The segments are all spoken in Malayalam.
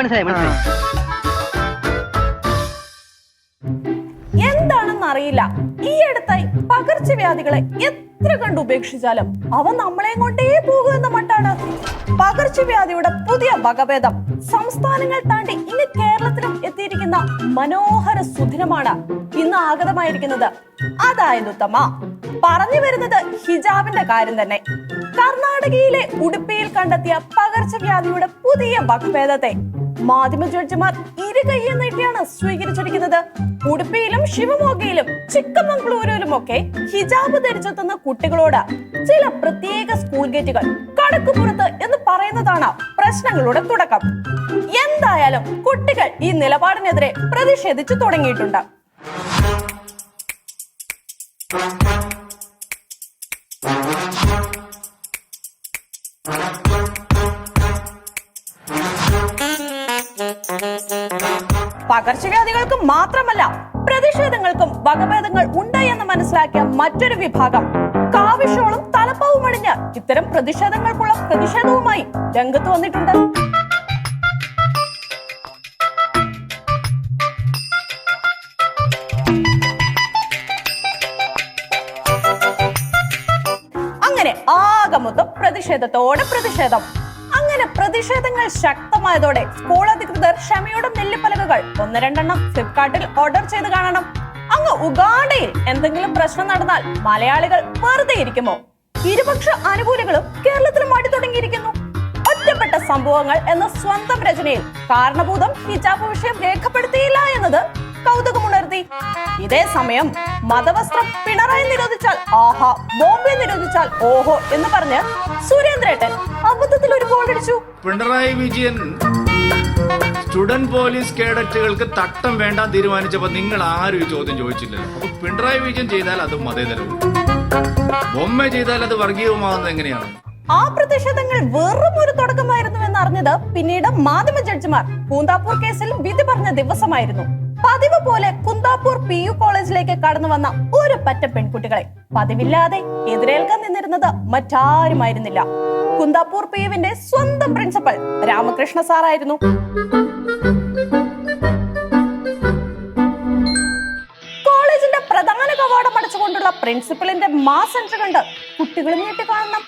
മനസ്സിലായി മനസ്സിലായി മനസ്സിലായി. എന്താണെന്ന് അറിയില്ല. ഈ അടുത്തായി പകർച്ചവ്യാധികളെ എത്ര കണ്ട് ഉപേക്ഷിച്ചാലും അവ നമ്മളെയും കൊണ്ടേ പോകുമെന്ന മട്ടാണ്. പകർച്ചവ്യാധിയുടെ പുതിയ വകഭേദം സംസ്ഥാനങ്ങൾ താണ്ടി ഇനി കേരളത്തിലും എത്തിയിരിക്കുന്ന മനോഹര സുദിനമാണ് ഇന്ന് ആഗതമായിരിക്കുന്നത്. അതായത് ഉത്തമ പറഞ്ഞു വരുന്നത് ഹിജാബിന്റെ കാര്യം തന്നെ. കർണാടകയിലെ ഉടുപ്പിയിൽ കണ്ടെത്തിയ പകർച്ചവ്യാധിയുടെ പുതിയ വകഭേദത്തെ മാധ്യമ ജഡ്ജിമാർ ഇരുകൈയും നീട്ടിയാണ് സ്വീകരിച്ചിരിക്കുന്നത്. ഉടുപ്പിയിലും ശിവമോഗയിലും ചിക്കമംഗളൂരിലും ഒക്കെ ഹിജാബ് ധരിച്ചെത്തുന്ന കുട്ടികളോട് ചില പ്രത്യേക സ്കൂൾ ഗേറ്റുകൾ കടക്കുപുറത്ത് എന്ന് പറയുന്നതാണ് പ്രശ്നങ്ങളുടെ തുടക്കം. എന്തായാലും കുട്ടികൾ ഈ നിലപാടിനെതിരെ പ്രതിഷേധിച്ചു തുടങ്ങിയിട്ടുണ്ട്. പകർച്ചവ്യാധികൾക്ക് മാത്രമല്ല പ്രതിഷേധങ്ങൾക്കും വകഭേദങ്ങൾ ഉണ്ട് എന്ന് മനസ്സിലാക്കിയ മറ്റൊരു വിഭാഗം. കാവിഷോളും തലപ്പാവും അണിഞ്ഞ് ഇത്തരം പ്രതിഷേധങ്ങൾക്കുള്ള പ്രതിഷേധവുമായി രംഗത്ത് വന്നിട്ടുണ്ട്. അങ്ങനെ ആകെ മൊത്തം പ്രതിഷേധത്തോടെ പ്രതിഷേധം. അങ്ങനെ പ്രതിഷേധങ്ങൾ ശക്തമായതോടെ സ്കൂൾ അധികൃതർ ക്ഷമയുടെ നെല്ലിപ്പലകകൾ ഒന്ന് രണ്ടെണ്ണം ഫ്ലിപ്കാർട്ടിൽ ഓർഡർ ചെയ്ത് കാണണം. അങ്ങ് ഉഗാണ്ടയിൽ എന്തെങ്കിലും പ്രശ്നം നടന്നാൽ മലയാളികൾ വെറുതെ ഇരിക്കുമോ? ഇരുപക്ഷ അനുകൂലികളും കേരളത്തിലും ആടി തുടങ്ങിയിരിക്കുന്നു ഒറ്റപ്പെട്ട സംഭവങ്ങൾ എന്ന സ്വന്തം രചനയിൽ കാരണഭൂതം ഹിജാബ് വിഷയം രേഖപ്പെടുത്തിയില്ല എന്നത് കൗതുകമുണർത്തി ഇതേ സമയം മതവസ്ത്രം പിണറായി നിരോധിച്ചാൽ ആഹാ ബോംബെ നിരോധിച്ചാൽ ഓഹോ എന്ന് പറഞ്ഞ് സുരേന്ദ്രേട്ടൻ അബദ്ധത്തിൽ ഒരു ഗോൾ അടിച്ചു. പിണറായി വിജയൻ സ്റ്റുഡന്റ് പോലീസ് കേഡറ്റുകൾക്ക് തട്ടം വേണ്ടാൻ തീരുമാനിച്ചപ്പോ നിങ്ങൾ ആരും ഈ ചോദ്യം ചോദിച്ചില്ല. അപ്പൊ പിണറായി വിജയൻ ചെയ്താൽ അത് മതേതരവും ബൊമ്മ ചെയ്താൽ അത് വർഗീയവുമാകുന്നത് എങ്ങനെയാണ്? ആ പ്രതിഷേധങ്ങൾ വെറും ഒരു തുടക്കമായിരുന്നു എന്നറിഞ്ഞത് പിന്നീട് മാധ്യമ ജഡ്ജിമാർ. പൂന്താപ്പൂർ കേസിൽ വിധി പറഞ്ഞ ദിവസമായിരുന്നു. പതിവ് പോലെ കുന്താപ്പൂർ പി യു കോളേജിലേക്ക് കടന്നു വന്ന ഒരു പറ്റ പെൺകുട്ടികളെ പതിവില്ലാതെ എതിരേൽക്കാൻ നിന്നിരുന്നത് മറ്റാരുമായിരുന്നില്ല. കുന്താപ്പൂർ പി യുവിന്റെ സ്വന്തം പ്രിൻസിപ്പൽ രാമകൃഷ്ണ സാറായിരുന്നു. കോളേജിന്റെ പ്രധാന കവാടം അടച്ചുകൊണ്ടുള്ള പ്രിൻസിപ്പലിന്റെ മാസ് എൻട്രി കണ്ട് കുട്ടികളും നീട്ടി കാണണം.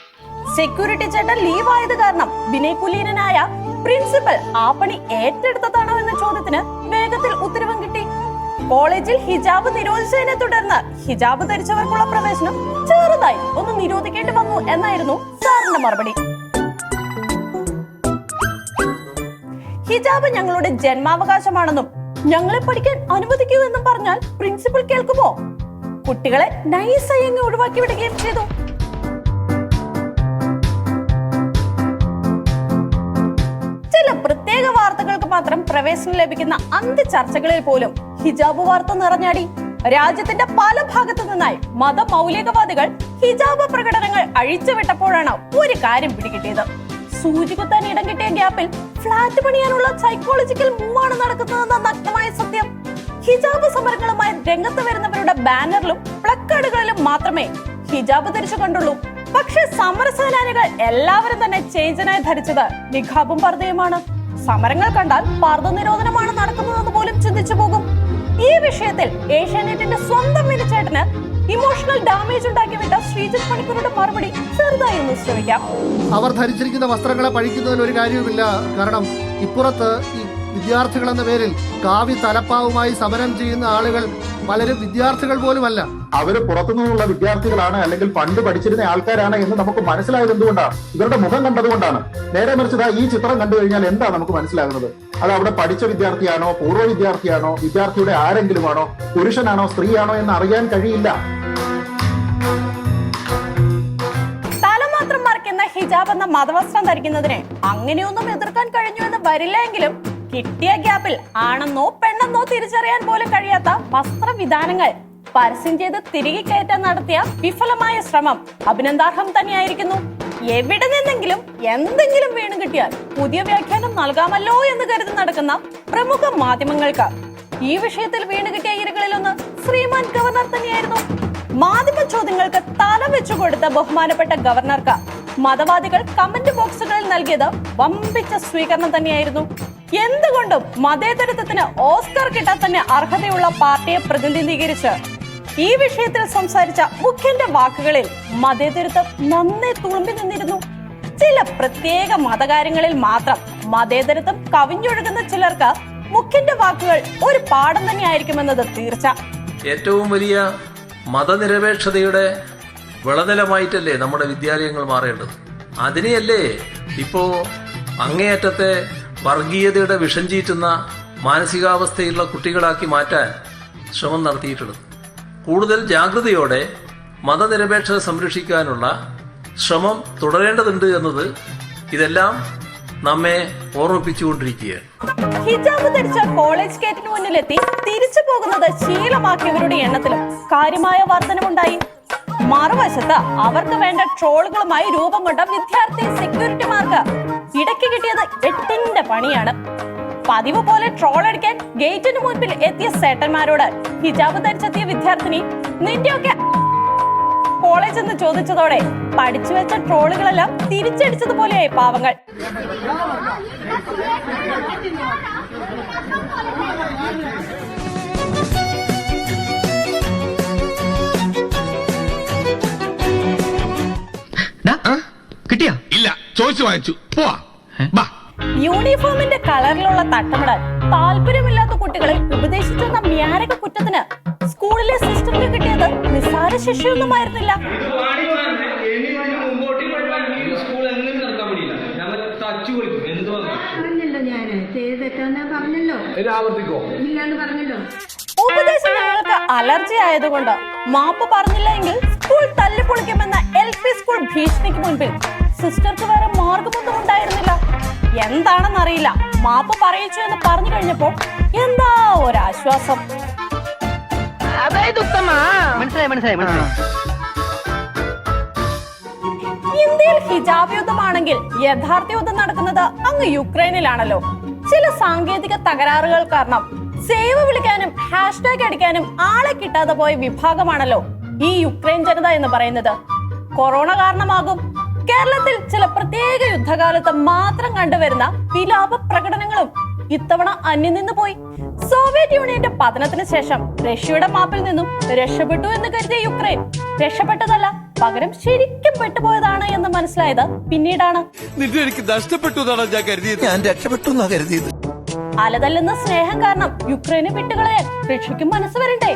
സെക്യൂരിറ്റി ചേട്ടൻ ലീവ് ആയത് കാരണം വിനയ് കുലീനായ പ്രിൻസിപ്പൽ ആ പണി ഏറ്റെടുത്തതാണോ എന്ന ചോദ്യത്തിന് വേഗത്തിൽ ഉത്തരവും കിട്ടി. കോളേജിൽ ഹിജാബ് നിരോധിച്ചതിനെ തുടർന്ന് ഹിജാബ് ധരിച്ചവർക്കുള്ള പ്രവേശനം ചെറുതായി ഒന്ന് നിരോധിക്കേണ്ടി വന്നു എന്നായിരുന്നു സാറിന്റെ മറുപടി. ഹിജാബ് ഞങ്ങളുടെ ജന്മാവകാശമാണെന്നും ഞങ്ങളെ പഠിക്കാൻ അനുവദിക്കൂ എന്നും പറഞ്ഞാൽ പ്രിൻസിപ്പൽ കേൾക്കുമോ? കുട്ടികളെ നൈസായി അങ്ങ് ഒഴിവാക്കി വിടുകയും ചെയ്തു. മാത്രം പ്രവേശനം ലഭിക്കുന്ന അന്ത്യ ചർച്ചകളിൽ പോലും ഹിജാബ് വാർത്ത നിറഞ്ഞാടി. രാജ്യത്തിന്റെ പല ഭാഗത്തു നിന്നായി മതമൗലികവാദികൾ ഹിജാബ് പ്രകടനങ്ങൾ അഴിച്ചുവിട്ടപ്പോഴാണ് ഒരു കാര്യം പിടികിട്ടിയത്. സൂചി കുത്താൻ ഇടം കിട്ടിയ ഗ്യാപ്പിൽ ഫ്ളാറ്റ് പണിയാനുള്ള സൈക്കോളജിക്കൽ മൂവാണ് നടക്കുന്നതെന്ന നഗ്നമായ സത്യം. ഹിജാബ് സമരങ്ങളുമായി രംഗത്ത് വരുന്നവരുടെ ബാനറിലും പ്ലക്കാർഡുകളിലും മാത്രമേ ഹിജാബ് ധരിച്ചു കണ്ടുള്ളൂ. പക്ഷെ സമരസേനാനികൾ എല്ലാവരും തന്നെ ചേഞ്ചനായി ധരിച്ചത് നിഖാബും പർദ്ദയുമാണ്. സമരങ്ങൾ കണ്ടാൽ പാർദ്ധ നിരോധനമാണ് നടക്കുന്നതെന്ന് പോലും ചിന്തിച്ചു പോകും. ഈ വിഷയത്തിൽ ഏഷ്യാനെറ്റിന്റെ സ്വന്തം വിനിച്ചേട്ടന് ഇമോഷണൽ ഡാമേജ് ഉണ്ടാക്കി വിട്ട ശ്രീജിത് പണിക്കരുടെ മറുപടി ചെറുതായി ഒന്ന് ശ്രമിക്കാം. അവർ ധരിച്ചിരിക്കുന്ന വസ്ത്രങ്ങളെ പഴിക്കുന്നതിൽ ഒരു കാര്യവുമില്ല. കാരണം ഇപ്പുറത്ത് ഈ വിദ്യാർത്ഥികൾ എന്ന പേരിൽ കാവി തലപ്പാവുമായി സമരം ചെയ്യുന്ന ആളുകൾ പലരും വിദ്യാർത്ഥികൾ പോലുമല്ല. അവർ പുറത്തുനിന്നുള്ള വിദ്യാർത്ഥികളാണ് അല്ലെങ്കിൽ പണ്ട് പഠിച്ചിരുന്ന ആൾക്കാരാണ് എന്ന് നമുക്ക് മനസ്സിലായത് എന്തുകൊണ്ടാണ്? ഇവരുടെ മുഖം കണ്ടതുകൊണ്ടാണ് നേരെ മറിച്ച് ഈ ചിത്രം കണ്ടു കഴിഞ്ഞാൽ എന്താ നമുക്ക് മനസ്സിലാകുന്നത്? അത് അവിടെ പഠിച്ച വിദ്യാർത്ഥിയാണോ പൂർവ വിദ്യാർത്ഥിയാണോ വിദ്യാർത്ഥിയുടെ ആരെങ്കിലുമാണോ പുരുഷനാണോ സ്ത്രീയാണോ എന്ന് അറിയാൻ കഴിയില്ല. തല മാത്രം മറയ്ക്കുന്ന ഹിജാബ് എന്ന മതവസ്ത്രം ധരിക്കുന്നതിനെ അങ്ങനെയൊന്നും എതിർക്കാൻ കഴിഞ്ഞു എന്ന് വരില്ല എങ്കിലും കിട്ടിയ ഗ്യാപ്പിൽ ആണെന്നോ പെണ്ണെന്നോ തിരിച്ചറിയാൻ പോലും കഴിയാത്ത വസ്ത്രവിധാനങ്ങൾ പരസ്യം ചെയ്ത് തിരികെ കയറ്റാൻ നടത്തിയ വിഫലമായ ശ്രമം അഭിനന്ദാർഹം തന്നെയായിരിക്കുന്നു. എവിടെ നിന്നെങ്കിലും എന്തെങ്കിലും വീണ് കിട്ടിയാൽ പുതിയ വ്യാഖ്യാനം നൽകാമല്ലോ എന്ന് കരുതി നടക്കുന്ന പ്രമുഖ മാധ്യമങ്ങൾക്ക് ഈ വിഷയത്തിൽ വീണ് കിട്ടിയ ഇരകളിലൊന്ന് ശ്രീമാൻ ഗവർണർ തന്നെയായിരുന്നു. മാധ്യമ ചോദ്യങ്ങൾക്ക് തല വെച്ചു കൊടുത്ത ബഹുമാനപ്പെട്ട ഗവർണർക്ക് മതവാദികൾ കമന്റ് ബോക്സുകളിൽ നൽകിയത് വമ്പിച്ച സ്വീകരണം തന്നെയായിരുന്നു. എന്തുകൊണ്ടും മതേതരത്വത്തിന് ഓസ്കർ കിട്ടാൻ തന്നെ അർഹതയുള്ള പാർട്ടിയെ പ്രതിനിധീകരിച്ച് ഈ വിഷയത്തിൽ സംസാരിച്ച മുഖ്യന്റെ വാക്കുകളിൽ മതേതരത്വം നന്നേ തുളുമ്പി നിന്നിരുന്നു. ചില പ്രത്യേക മതകാര്യങ്ങളിൽ മാത്രം മതേതരത്വം കവിഞ്ഞൊഴുകുന്ന ചിലർക്ക് മുഖ്യന്റെ വാക്കുകൾ ഒരു പാഠം തന്നെയായിരിക്കുമെന്നത് തീർച്ച. ഏറ്റവും വലിയ മതനിരപേക്ഷതയുടെ വിളനിലമായിട്ടല്ലേ നമ്മുടെ വിദ്യാലയങ്ങൾ മാറേണ്ടത്? അതിനെയല്ലേ ഇപ്പോ അങ്ങേയറ്റത്തെ വർഗീയതയുടെ വിഷം ചീറ്റുന്ന മാനസികാവസ്ഥയുള്ള കുട്ടികളാക്കി മാറ്റാൻ ശ്രമം നടത്തിയിട്ടുള്ളത്. കൂടുതൽ ജാഗ്രതയോടെ മതനിരപേക്ഷത സംരക്ഷിക്കാനുള്ള ശ്രമം തുടരേണ്ടതുണ്ട് എന്നത് ഇതെല്ലാം നമ്മെ ഓർമ്മിപ്പിച്ചുകൊണ്ടിരിക്കുകയാണ്. ഹിജാബ് ധരിച്ച കോളേജ് ഗേറ്റിന് മുന്നിലെത്തി തിരിച്ചു പോകുന്നത് ശീലമാക്കിയവരുടെ എണ്ണത്തിലും കാര്യമായ വർധനമുണ്ടായി. മറുവശത്ത് അവർക്ക് വേണ്ട ട്രോളുകളുമായി രൂപം കൊണ്ട വിദ്യാർത്ഥി സെക്യൂരിറ്റിമാർക്ക് ഇടയ്ക്ക് കിട്ടിയത് എട്ടിന്റെ പണിയാണ് പതിവ് പോലെ ട്രോൾ അടിക്കാൻ ഗേറ്റിന് മുൻപിൽ എത്തിയ സേട്ടന്മാരോട് ഹിജാബ് ധരിച്ചെത്തിയ വിദ്യാർത്ഥിനി നിന്റെയൊക്കെ കോളേജ് എന്ന് ചോദിച്ചതോടെ പഠിച്ചു വെച്ച ട്രോളുകളെല്ലാം തിരിച്ചടിച്ചതുപോലെയായി പാവങ്ങൾ ചോദിച്ചു വാങ്ങിച്ചു പോവാ ബാ. യൂണിഫോമിന്റെ കളറിലുള്ള തട്ടമിടാൻ താല്പര്യമില്ലാത്ത കുട്ടികളെ ഉപദേശിച്ചെന്ന മ്യാരക കുറ്റത്തിന് സ്കൂളിലെ സിസ്റ്റർക്ക് കിട്ടിയത് നിസ്സാര ശിക്ഷയൊന്നും ആയിരുന്നില്ല. ഉപദേശം ഞങ്ങൾക്ക് അലർജി ആയതുകൊണ്ട് മാപ്പ് പറഞ്ഞില്ല എങ്കിൽ സ്കൂൾ തല്ലിപ്പൊളിക്കുമെന്ന എൽ പി സ്കൂൾ ഭീഷണിക്ക് മുൻപിൽ സിസ്റ്റർക്ക് വേറെ മാർഗമൊന്നും ഉണ്ടായിരുന്നില്ല. എന്താണെന്നറിയില്ല. മാപ്പ് പറയിച്ചു എന്ന് പറഞ്ഞു കഴിഞ്ഞപ്പോൾ എന്താ ഒരാശ്വാസം? മനസ്സിലായി മനസ്സിലായി മനസ്സിലായി. ഇന്ത്യയിൽ ഹിജാബ് യുദ്ധമാണെങ്കിൽ യഥാർത്ഥ യുദ്ധം നടക്കുന്നത് അങ്ങ് യുക്രൈനിലാണല്ലോ. ചില സാങ്കേതിക തകരാറുകൾ കാരണം സേവ് വിളിക്കാനും ഹാഷ്ടാഗ് അടിക്കാനും ആളെ കിട്ടാതെ പോയ വിഭാഗമാണല്ലോ ഈ യുക്രൈൻ ജനത എന്ന് പറയുന്നത്. കൊറോണ കാരണമാകും കേരളത്തിൽ ചില പ്രത്യേക യുദ്ധകാലത്ത് മാത്രം കണ്ടുവരുന്ന വിലാപ പ്രകടനങ്ങളും ഇത്തവണ അന്യം നിന്ന് പോയി. സോവിയറ്റ് യൂണിയന്റെ പതനത്തിന് ശേഷം റഷ്യയുടെ മാപ്പിൽ നിന്നും രക്ഷപ്പെട്ടു എന്ന് കരുതിയ യുക്രൈൻ രക്ഷപ്പെട്ടതല്ല പകരം ശരിക്കും പെട്ടുപോയതാണ് എന്ന് മനസ്സിലായത് പിന്നീടാണ്. എനിക്ക് നഷ്ടപ്പെട്ടു ഞാൻ കരുതിയത്. ഞാൻ രക്ഷപ്പെട്ടു കരുതിയത്. അലതല്ലുന്ന സ്നേഹം കാരണം യുക്രൈനെ വിട്ടുകളയാൻ റഷ്യക്കും മനസ്സ് വരണ്ടേ?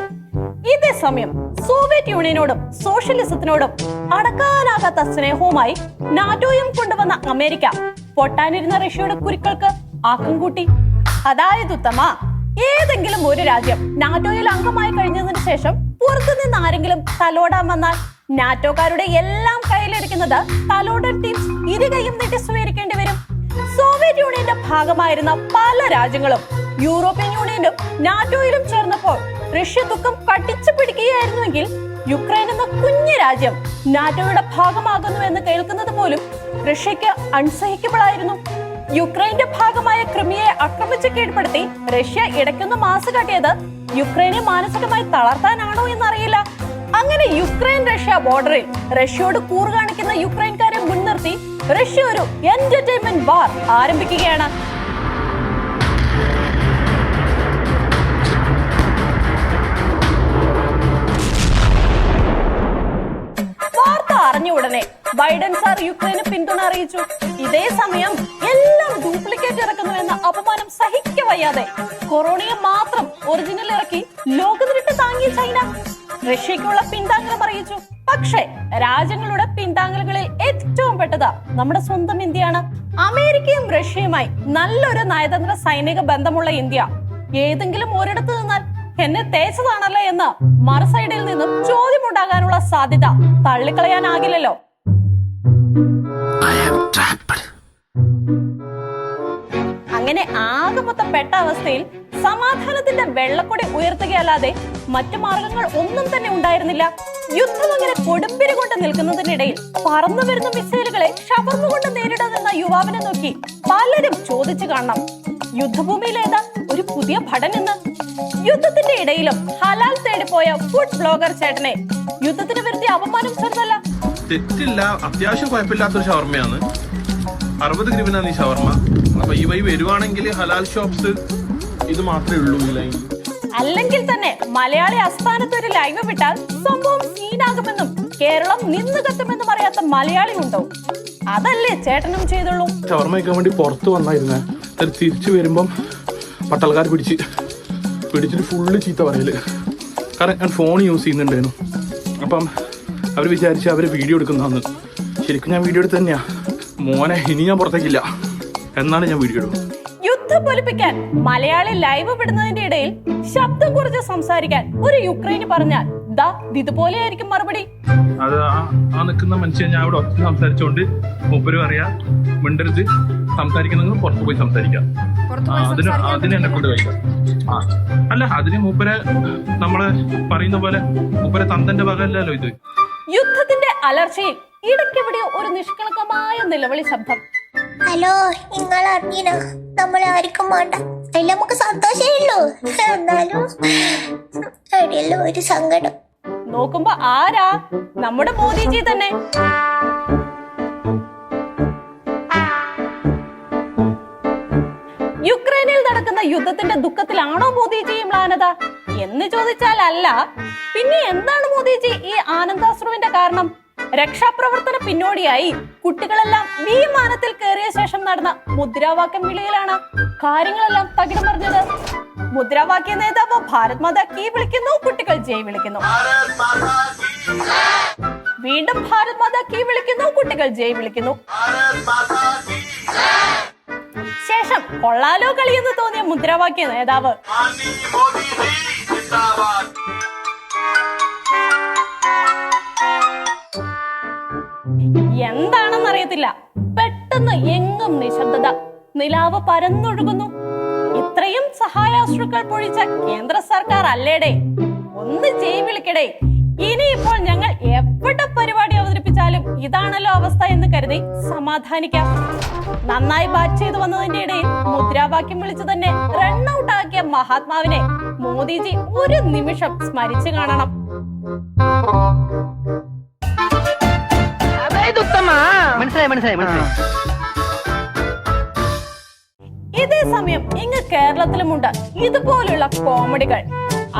ഇതേ സമയം സോവിയറ്റ് യൂണിയനോടും സോഷ്യലിസത്തിനോടും അടക്കാനാകാത്ത സ്നേഹവുമായി നാറ്റോയും കൊണ്ടുവന്ന അമേരിക്ക പൊട്ടാനിരുന്ന റഷ്യയുടെ കുരുക്കൾക്ക് ആക്കം കൂട്ടി. അതായത് ഉത്തമ ഏതെങ്കിലും ഒരു രാജ്യം നാറ്റോയിൽ അംഗമായി കഴിഞ്ഞതിന് ശേഷം പുറത്തുനിന്ന് ആരെങ്കിലും തലോടാൻ വന്നാൽ നാറ്റോക്കാരുടെ എല്ലാം കയ്യിലെടുക്കുന്നത് തലോടൽ ടീംസ് ഇരുകയും നീട്ടി സ്വീകരിക്കേണ്ടി വരും. സോവിയറ്റ് യൂണിയന്റെ ഭാഗമായിരുന്ന പല രാജ്യങ്ങളും യൂറോപ്യൻ യൂണിയനും നാറ്റോയിലും ചേർന്നപ്പോൾ റഷ്യ ദുഃഖം കടിച്ചു പിടിക്കുകയായിരുന്നുവെങ്കിൽ യുക്രൈൻ എന്ന കുഞ്ഞു രാജ്യം നാറ്റോയുടെ ഭാഗമാകുന്നു എന്ന് കേൾക്കുന്നത് പോലും റഷ്യക്ക് അൺസഹിക്കബിൾ ആയിരുന്നു യുക്രൈന്റെ ഭാഗമായ ക്രിമിയെ ആക്രമിച്ച് കീഴ്പ്പെടുത്തി റഷ്യ ഇടയ്ക്കൊന്ന് മാസ് കാട്ടിയത് യുക്രൈനെ മാനസികമായി തളർത്താനാണോ എന്നറിയില്ല. അങ്ങനെ യുക്രൈൻ റഷ്യ ബോർഡറിൽ റഷ്യയോട് കൂറ് കാണിക്കുന്ന യുക്രൈൻകാരെ മുൻനിർത്തി റഷ്യ ഒരു എന്റർടൈൻമെന്റ് ബാർ ആരംഭിക്കുകയാണ്. അറിഞ്ഞ ഉടനെ ബൈഡൻ സാർ യുക്രൈന് പിന്തുണ അറിയിച്ചു. ഇതേ സമയം എല്ലാം ഡ്യൂപ്ലിക്കേറ്റ് ഇറക്കുന്നു എന്ന അപമാനം സഹിക്ക വയ്യാതെ. കൊറോണയെ മാത്രം ഒറിജിനൽ ഇറക്കി ലോകത്തിലിട്ട് താങ്ങിയ ചൈന. റഷ്യക്കുള്ള പിന്താങ്ങലും അറിയിച്ചു പക്ഷേ രാജ്യങ്ങളുടെ പിന്താങ്ങലുകളിൽ ഏറ്റവും പെട്ടത് നമ്മുടെ സ്വന്തം ഇന്ത്യയാണ്. അമേരിക്കയും റഷ്യയുമായി നല്ലൊരു നയതന്ത്ര സൈനിക ബന്ധമുള്ള ഇന്ത്യ. ഏതെങ്കിലും ഒരിടത്ത് നിന്നാൽ എന്നെ തേച്ചതാണല്ലേ എന്ന് മറുസൈഡിൽ നിന്നും ചോദ്യമുണ്ടാകാനുള്ള സാധ്യത തള്ളിക്കളയാനാകില്ലല്ലോ. അങ്ങനെ ആകെ മൊത്തം പെട്ട അവസ്ഥയിൽ സമാധാനത്തിന്റെ വെള്ളക്കൊടി ഉയർത്തുകയല്ലാതെ മറ്റു മാർഗങ്ങൾ ഒന്നും തന്നെ ഉണ്ടായിരുന്നില്ല. യുദ്ധം അങ്ങനെ കൊടുമ്പിരി കൊണ്ട് നിൽക്കുന്നതിനിടയിൽ പറന്നു വരുന്ന മിസൈലുകളെ ഷവർമ കൊണ്ട് നേരിടുന്ന യുവാവിനെ നോക്കി പലരും ചോദിച്ചു കാണണം. യുദ്ധഭൂമിയിലേതാ ഒരു പുതിയ ഭടൻ എന്ന് യുദ്ധത്തിന്റെ ഇടയിലും ഹലാൽ തേടി പോയ ഫുഡ് ബ്ലോഗർ ചേട്ടനെ. യുദ്ധത്തിന് വരുത്തിയ അപമാനം ചെറുതല്ല തെറ്റില്ല. അത്യാവശ്യം കുഴപ്പമില്ലാത്തൊരു ഷവർമ്മയാണ് അറുപത് ഗ്രീവിനാണ് ഈ ഷവർമ്മ അപ്പൊ ഈ വഴി വരുവാണെങ്കിൽ ഹലാൽ ഷോപ്സ് ഇത് മാത്രമേ ഉള്ളൂ ഈ അല്ലെങ്കിൽ തന്നെ മലയാളി അസ്ഥാനത്ത് ഒരു ലൈവ് വിട്ടാൽ സംഭവം സീനാകുമെന്നും കേരളം നിന്ന് കത്തുമെന്നും അറിയാത്ത മലയാളി ഉണ്ടോ അതല്ലേ ചേട്ടനും ചെയ്തുള്ളൂ. ഷവർമ്മയ്ക്കാൻ വേണ്ടി പുറത്ത് വന്നായിരുന്നേ. തിരിച്ചു വരുമ്പം പട്ടാൾക്കാർ പിടിച്ച്. പിടിച്ചിട്ട് ഫുള്ള് ചീത്ത പറയൽ. കാരണം ഞാൻ ഫോൺ യൂസ് ചെയ്യുന്നുണ്ടായിരുന്നു. അപ്പം അവർ വിചാരിച്ച് അവർ വീഡിയോ എടുക്കുന്നതെന്ന്. ശരിക്കും ഞാൻ വീഡിയോ എടുത്ത് തന്നെയാ മോനെ ഇനി ഞാൻ പുറത്തേക്കില്ല. എന്നാണ് ഞാൻ വീഡിയോ എടുക്കുന്നത്. യുദ്ധം പൊലിപ്പിക്കാൻ മലയാളി ലൈവ് വിടുന്നതിന്റെ ഇടയിൽ ശബ്ദം കുറച്ച് സംസാരിക്കാൻ ഒരു യുക്രൈന് പറഞ്ഞാൽ ദാ ഇതുപോലെയായിരിക്കും മറുപടി. അത് ആ- ആ നിൽക്കുന്ന മനുഷ്യൻ ഞാൻ ഇവിടെ ഒറ്റ സംസാരിച്ചുകൊണ്ട് മൂപ്പരും അറിയാം മിണ്ടരുത്. സംസാരിക്കുന്നെങ്കിൽ പുറത്ത് പോയി സംസാരിക്കാം. അതിന് അതിന് എന്നെ കൊണ്ട് കഴിക്കാം ആ. അല്ല അതിന് മൂപ്പരെ നമ്മൾ പറയുന്ന പോലെ മൂപ്പരെ തന്തന്റെ വകയല്ലല്ലോ ഇത്. യുദ്ധത്തിന്റെ അലർച്ചയിൽ ഇടയ്ക്കെവിടെയോ ഒരു നിഷ്കളങ്കമായ നിലവിളി ശബ്ദം. ഹലോ നിങ്ങൾ അറിഞ്ഞിന നമ്മൾ ആർക്കും വേണ്ട. അതിൽ നമുക്ക് സന്തോഷമേ ഉള്ളൂ. എന്നാലും അടിയല്ലോ ഒരു സങ്കടം. നോക്കുമ്പോ ആരാ? നമ്മുടെ മോദിജി തന്നെ. നടക്കുന്ന ദുഃഖത്തിലാണോ മോദിജിയും മ്ലാനത എന്ന് ചോദിച്ചാൽ അല്ല പിന്നെ എന്താണ് മോദിജി ഈ ആനന്ദാശ്രുവിന്റെ കാരണം? രക്ഷാപ്രവർത്തന പിന്നോടിയായി കുട്ടികളെല്ലാം വിമാനത്തിൽ കയറിയ ശേഷം നടന്ന മുദ്രാവാക്യം വിളിയിലാണ് കാര്യങ്ങളെല്ലാം തകിടം മറിഞ്ഞത് മുദ്രാവാക്യ നേതാവ് ഭാരത് മാതാ കീ വിളിക്കുന്നു കുട്ടികൾ ജയ് വിളിക്കുന്നു. വീണ്ടും ഭാരത് മാതാ കീ വിളിക്കുന്നു കുട്ടികൾ ജയ് വിളിക്കുന്നു. ശേഷം കൊള്ളാലോ കളിയെന്ന് തോന്നിയ മുദ്രാവാക്യ നേതാവ്. എന്താണെന്നറിയത്തില്ല. പെട്ടെന്ന് എങ്ങും നിശബ്ദത. നിലാവ് പരന്നൊഴുകുന്നു. ഇത്രയും സഹായാശ്രുക്കൾ പൊഴിച്ച കേന്ദ്ര സർക്കാർ അല്ലേടെ? ഒന്ന് ജയ് വിളിക്കടേ ഇനിയിപ്പോൾ ഞങ്ങൾ എവിടെ പരിപാടി അവതരിപ്പിച്ചാലും ഇതാണല്ലോ അവസ്ഥ എന്ന് കരുതി സമാധാനിക്കാം. നന്നായി ബാറ്റ് ചെയ്തു വന്നതിന്റെ ഇടയിൽ മുദ്രാവാക്യം വിളിച്ചു തന്നെ റണ്ണൌട്ട് ഔട്ട് ആക്കിയ മഹാത്മാവിനെ മോദിജി ഒരു നിമിഷം സ്മരിച്ചു കാണണം. ഇതേ സമയം ഇങ്ങ് കേരളത്തിലുമുണ്ട്. ഇതുപോലുള്ള കോമഡികൾ.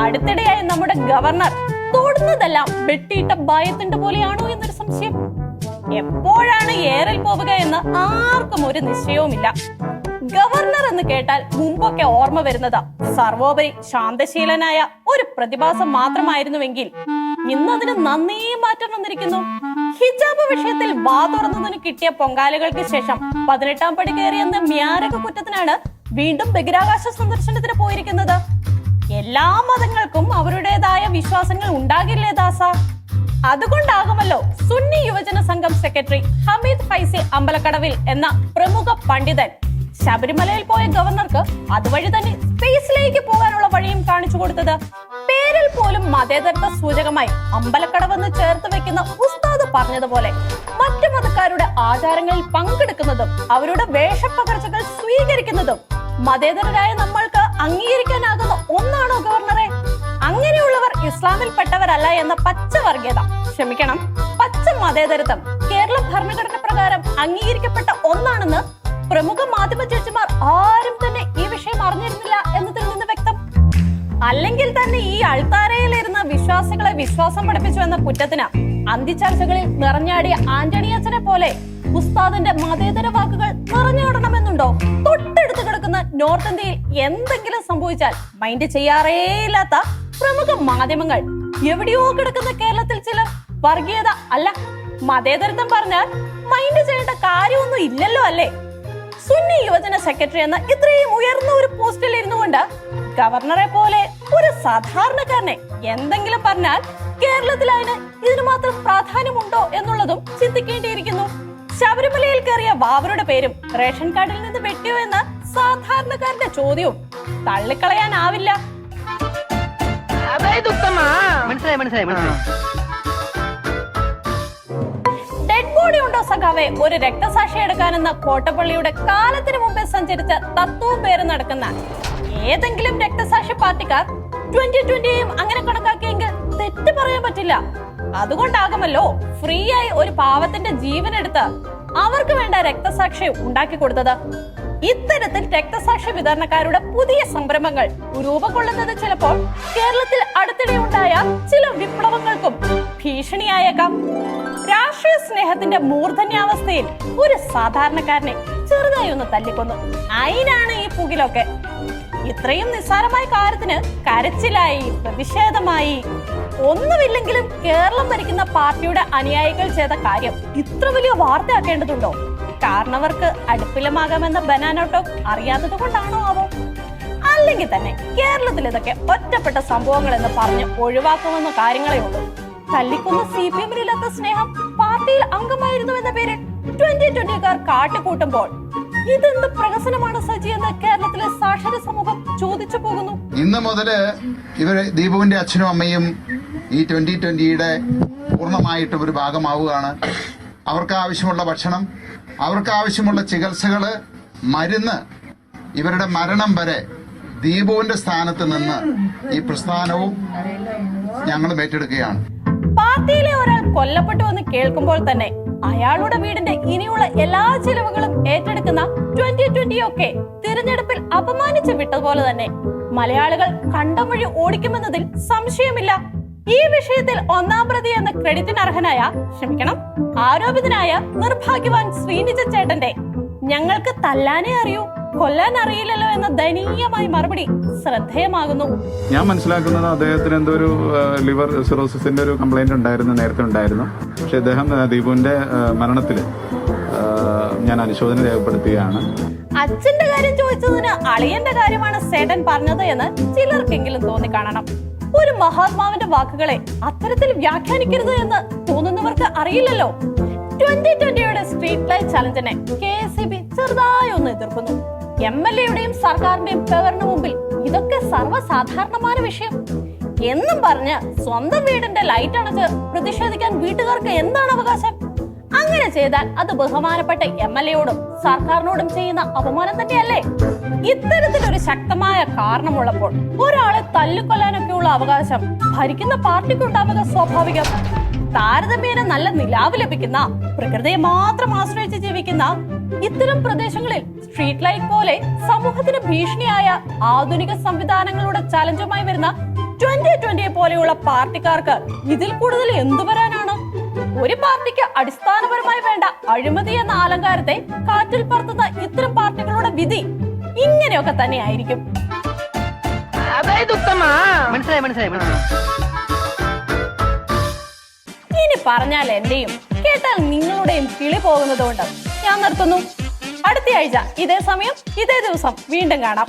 അടുത്തിടെയായി നമ്മുടെ ഗവർണർ തൊടുന്നതെല്ലാം വെട്ടിയിട്ട ഭയത്തിന്റെ പോലെയാണോ എന്നൊരു സംശയം. എപ്പോഴാണ് ഏറൽ പോവുക എന്ന് ആർക്കും ഒരു നിശ്ചയവുമില്ല. ഗവർണർ എന്ന് കേട്ടാൽ മുമ്പൊക്കെ ഓർമ്മ വരുന്നത് സർവോപരി ശാന്തശീലനായ ഒരു പ്രതിഭാസം മാത്രമായിരുന്നുവെങ്കിൽ ഇന്നതിന് നന്നേ മാറ്റം വന്നിരിക്കുന്നു. ഹിജാബ് വിഷയത്തിൽ വാ തുറന്നതിന് കിട്ടിയ പൊങ്കാലകൾക്ക് ശേഷം പതിനെട്ടാം പടി കയറിയെന്ന മ്യാരക കുറ്റത്തിനാണ് വീണ്ടും ബഹിരാകാശ സന്ദർശനത്തിന് പോയിരിക്കുന്നത്. എല്ലാ മതങ്ങൾക്കും അവരുടേതായ വിശ്വാസങ്ങൾ ഉണ്ടാകില്ലേ ദാസ? അതുകൊണ്ടാകുമല്ലോ സുന്നി യുവജന സംഘം സെക്രട്ടറി ഹമീദ് ഫൈസി അമ്പലക്കടവിൽ എന്ന പ്രമുഖ പണ്ഡിതൻ ശബരിമലയിൽ പോയ ഗവർണർക്ക് അതുവഴി തന്നെ സ്പേസിലേക്ക് പോകാനുള്ള വഴിയും കാണിച്ചു കൊടുത്തത്. പേരിൽ പോലും മതേതരത്വ സൂചകമായി അമ്പലക്കടവെന്ന് ചേർത്ത് വെക്കുന്ന ഉസ്താദ് പറഞ്ഞതുപോലെ മറ്റു മതക്കാരുടെ ആചാരങ്ങളിൽ പങ്കെടുക്കുന്നതും അവരുടെ വേഷപ്പകർച്ചകൾ സ്വീകരിക്കുന്നതും മതേതരരായ നമ്മൾക്ക് അംഗീകരിക്കാനാകുന്ന ഒന്നാണോ ഗവർണറെ? അങ്ങനെയുള്ളവർ ഇസ്ലാമിൽപ്പെട്ടവരല്ല എന്ന പച്ച വർഗീയത. ക്ഷമിക്കണം. പച്ച മതേതരത്വം കേരള ഭരണഘടന പ്രകാരം അംഗീകരിക്കപ്പെട്ട ഒന്നാണെന്ന് പ്രമുഖ മാധ്യമ ജഡ്ജിമാർ ആരും തന്നെ ഈ വിഷയം അറിഞ്ഞിരുന്നില്ല എന്നതിൽ നിന്ന് വ്യക്തം. അല്ലെങ്കിൽ തന്നെ ഈ അൾത്താരയിലിരുന്ന് വിശ്വാസികളെ വിശ്വാസം പഠിപ്പിച്ചു എന്ന കുറ്റത്തിന് അന്തിച്ചർച്ചകളിൽ നിറഞ്ഞാടിയ ആന്റണി അച്ഛനെ പോലെ ഉസ്താദിന്റെ മതേതര വാക്കുകൾ നിറഞ്ഞാടണമെന്നുണ്ടോ തൊട്ടടുത്ത് കിടക്കുന്ന നോർത്ത് ഇന്ത്യയിൽ എന്തെങ്കിലും സംഭവിച്ചാൽ മൈൻഡ് ചെയ്യാറേയില്ലാത്ത പ്രമുഖ മാധ്യമങ്ങൾ. എവിടെയോ കിടക്കുന്ന കേരളത്തിൽ ചിലർ വർഗീയത അല്ല മതേതരത്വം പറഞ്ഞാൽ മൈൻഡ് ചെയ്യേണ്ട കാര്യമൊന്നും ഇല്ലല്ലോ അല്ലേ? സുന്നി യുവജന സെക്രട്ടറി എന്ന ഇത്രയും ഉയർന്ന ഒരു പോസ്റ്റിൽ ഇരുന്നു കൊണ്ട് ഗവർണറെ പോലെ ഒരു സാധാരണക്കാരനെ എന്തെങ്കിലും പറഞ്ഞാൽ കേരളത്തിൽ അതിന് ഇതിനു മാത്രം പ്രാധാന്യമുണ്ടോ എന്നുള്ളതും ചിന്തിക്കേണ്ടിയിരിക്കുന്നു. ശബരിമലയിൽ കയറിയ വാവരുടെ പേരും റേഷൻ കാർഡിൽ നിന്ന് വെട്ടിയോ എന്ന സാധാരണക്കാരന്റെ ചോദ്യവും തള്ളിക്കളയാനാവില്ല. ഡെഡ് ബോഡി ഉണ്ടോ സഖാവെ? ഒരു രക്തസാക്ഷി എടുക്കാനെന്ന കോട്ടപ്പള്ളിയുടെ കാലത്തിന് മുമ്പേ സഞ്ചരിച്ച തത്വവും പേര് നടക്കുന്ന ഏതെങ്കിലും രക്തസാക്ഷി പാർട്ടിക്കാർ ട്വന്റി ട്വന്റിയും അങ്ങനെ കണക്കാക്കിയെങ്കിൽ തെറ്റ് പറയാൻ പറ്റില്ല. അതുകൊണ്ടാകുമല്ലോ ഫ്രീ ആയി ഒരു പാവത്തിന്റെ ജീവൻ എടുത്ത് അവർക്ക് വേണ്ട രക്തസാക്ഷി ഉണ്ടാക്കി കൊടുത്തത്. ഇത്തരത്തിൽ രക്തസാക്ഷി വിതരണക്കാരുടെ പുതിയ സംരംഭങ്ങൾ രൂപം കൊള്ളുന്നത് ചിലപ്പോൾ കേരളത്തിൽ അടുത്തിടെ ഉണ്ടായ ചില വിപ്ലവങ്ങൾക്കും ഭീഷണിയായേക്കാം. രാഷ്ട്രീയ സ്നേഹത്തിന്റെ മൂർധന്യാവസ്ഥയിൽ ഒരു സാധാരണക്കാരനെ ചെറുതായി ഒന്ന് തല്ലിക്കൊന്നു. അതിനാണ് ഈ പുകിലൊക്കെ. ഇത്രയും നിസ്സാരമായ കാര്യത്തിന് കരച്ചിലായി പ്രതിഷേധമായി ഒന്നുമില്ലെങ്കിലും കേരളം ഭരിക്കുന്ന പാർട്ടിയുടെ അനുയായികൾ ചെയ്ത കാര്യം ഇത്ര വലിയ വാർത്തയാക്കേണ്ടതുണ്ടോ? കാരണവർക്ക് അടുപ്പിലമാകാമെന്ന ബനാനോട്ടോ അറിയാത്തത് കൊണ്ടാണോ ആവോ? അല്ലെങ്കിൽ തന്നെ കേരളത്തിൽ ഇതൊക്കെ ഒറ്റപ്പെട്ട സംഭവങ്ങൾ എന്ന് പറഞ്ഞ് ഒഴിവാക്കുമെന്ന കാര്യങ്ങളേ ഉള്ളൂ. തല്ലിക്കുന്ന സി പി എമ്മിലില്ലാത്ത സ്നേഹം പാർട്ടിയിൽ അംഗമായിരുന്നു എന്ന പേരിൽ ട്വന്റി ട്വന്റിക്കാർ കാട്ടിക്കൂട്ടുമ്പോൾ ഇതെന്ത് പ്രഹസനമാണ് സജി എന്ന് കേരളത്തിലെ സാക്ഷര സമൂഹം ചോദിച്ചു പോകുന്നു. ഇന്ന് മുതൽ ഇവർ ദീപുവിന്റെ അച്ഛനും അമ്മയും ഈ ട്വന്റി ട്വന്റിയുടെ പൂർണമായിട്ടും ഒരു ഭാഗമാവുകയാണ്. അവർക്ക് ആവശ്യമുള്ള ഭക്ഷണം അവർക്ക് ആവശ്യമുള്ള ചികിത്സകൾ മരുന്ന് ഇവരുടെ മരണം വരെ ദീപുവിന്റെ സ്ഥാനത്ത് നിന്ന് ഈ പ്രസ്ഥാനവും ഞങ്ങളും ഏറ്റെടുക്കുകയാണ്. പാർട്ടിയിലെ ഒരാൾ കൊല്ലപ്പെട്ടു എന്ന് കേൾക്കുമ്പോൾ തന്നെ അയാളുടെ വീടിന്റെ ഇനിയുള്ള എല്ലാ ചിലവുകളും ഏറ്റെടുക്കുന്ന ട്വന്റി ട്വന്റി ഒക്കെ തിരഞ്ഞെടുപ്പിൽ അപമാനിച്ചു വിട്ടതുപോലെ തന്നെ. മലയാളികൾ കണ്ടം വഴി ഓടിക്കുമെന്നതിൽ സംശയമില്ല. ഈ വിഷയത്തിൽ ഒന്നാം പ്രതി എന്ന ക്രെഡിറ്റിന് അർഹനായ ക്ഷമിക്കണം ആരോപിതനായ നിർഭാഗ്യവാൻ ശ്രീനിജ ചേട്ടന്റെ. ഞങ്ങൾക്ക് തല്ലാനേ അറിയൂ. കൊല്ലാൻ അറിയില്ലല്ലോ എന്ന ദയനീയമായ മറുപടി ശ്രദ്ധേയമാകുന്നു. ഞാൻ മനസ്സിലാക്കുന്നത് അദ്ദേഹത്തിന് എന്തോ ഒരു ലിവർ സിറോസിന്റെ ഒരു കംപ്ലൈന്റ് ഉണ്ടായിരുന്നു നേരത്തെ ഉണ്ടായിരുന്നു. പക്ഷെ അദ്ദേഹം ദീപുവിന്റെ മരണത്തിൽ ഞാൻ അനുശോചന രേഖപ്പെടുത്തുകയാണ്. അച്ഛന്റെ കാര്യം ചോദിച്ചതിന് അളിയന്റെ കാര്യമാണ് സേട്ടൻ പറഞ്ഞത് എന്ന് ചിലർക്കെങ്കിലും തോന്നിക്കാണണം. ഒരു മഹാത്മാവിന്റെ വാക്കുകളെ അത്തരത്തിൽ വ്യാഖ്യാനിക്കരുത് എന്ന് തോന്നുന്നവർക്ക് അറിയില്ലല്ലോ. ട്വന്റി ട്വന്റിയുടെ സ്ട്രീറ്റ് ലൈറ്റ് ചലഞ്ചിനെ കെ എസ് ബി ചെറുതായി ഒന്ന് എതിർക്കുന്നു. എം എൽ എയുടെയും സർക്കാരിന്റെയും ഫേവറിന് മുമ്പിൽ ഇതൊക്കെ സർവസാധാരണമായ വിഷയം. എന്നും പറഞ്ഞ് സ്വന്തം വീടിന്റെ ലൈറ്റ് അണച്ച് പ്രതിഷേധിക്കാൻ വീട്ടുകാർക്ക് എന്താണ് അവകാശം? അങ്ങനെ ചെയ്താൽ അത് ബഹുമാനപ്പെട്ട എം എൽ എയോടും സർക്കാരിനോടും ചെയ്യുന്ന അപമാനം തന്നെയല്ലേ? ഇത്തരത്തിലൊരു ശക്തമായ കാരണമുള്ളപ്പോൾ ഒരാളെ തല്ലിക്കൊല്ലാനൊക്കെയുള്ള അവകാശം ഭരിക്കുന്ന പാർട്ടിക്കുണ്ടാവുക സ്വാഭാവികം. താരതമ്യേന നല്ല നിലാവ് ലഭിക്കുന്ന പ്രകൃതിയെ മാത്രം ആശ്രയിച്ച് ജീവിക്കുന്ന ഇത്തരം പ്രദേശങ്ങളിൽ സ്ട്രീറ്റ് ലൈറ്റ് പോലെ സമൂഹത്തിന് ഭീഷണിയായ ആധുനിക സംവിധാനങ്ങളുടെ ചലഞ്ചുമായി വരുന്ന ട്വന്റി ട്വന്റിയെ പോലെയുള്ള പാർട്ടിക്കാർക്ക് ഇതിൽ കൂടുതൽ എന്തു വരാനാണ്? ഒരു പാർട്ടിക്ക് അടിസ്ഥാനപരമായി വേണ്ട അഴിമതി എന്ന അലങ്കാരത്തെ കാറ്റിൽ പറത്തുന്ന ഇത്തരം പാർട്ടികളുടെ വിധി ഇങ്ങനെയൊക്കെ തന്നെയായിരിക്കും. ആയിരിക്കും ഇനി പറഞ്ഞാൽ എന്റെയും കേട്ടാൽ നിങ്ങളുടെയും കിളി പോകുന്നത് കൊണ്ട് ഞാൻ നിർത്തുന്നു. അടുത്തയാഴ്ച ഇതേ സമയം ഇതേ ദിവസം വീണ്ടും കാണാം.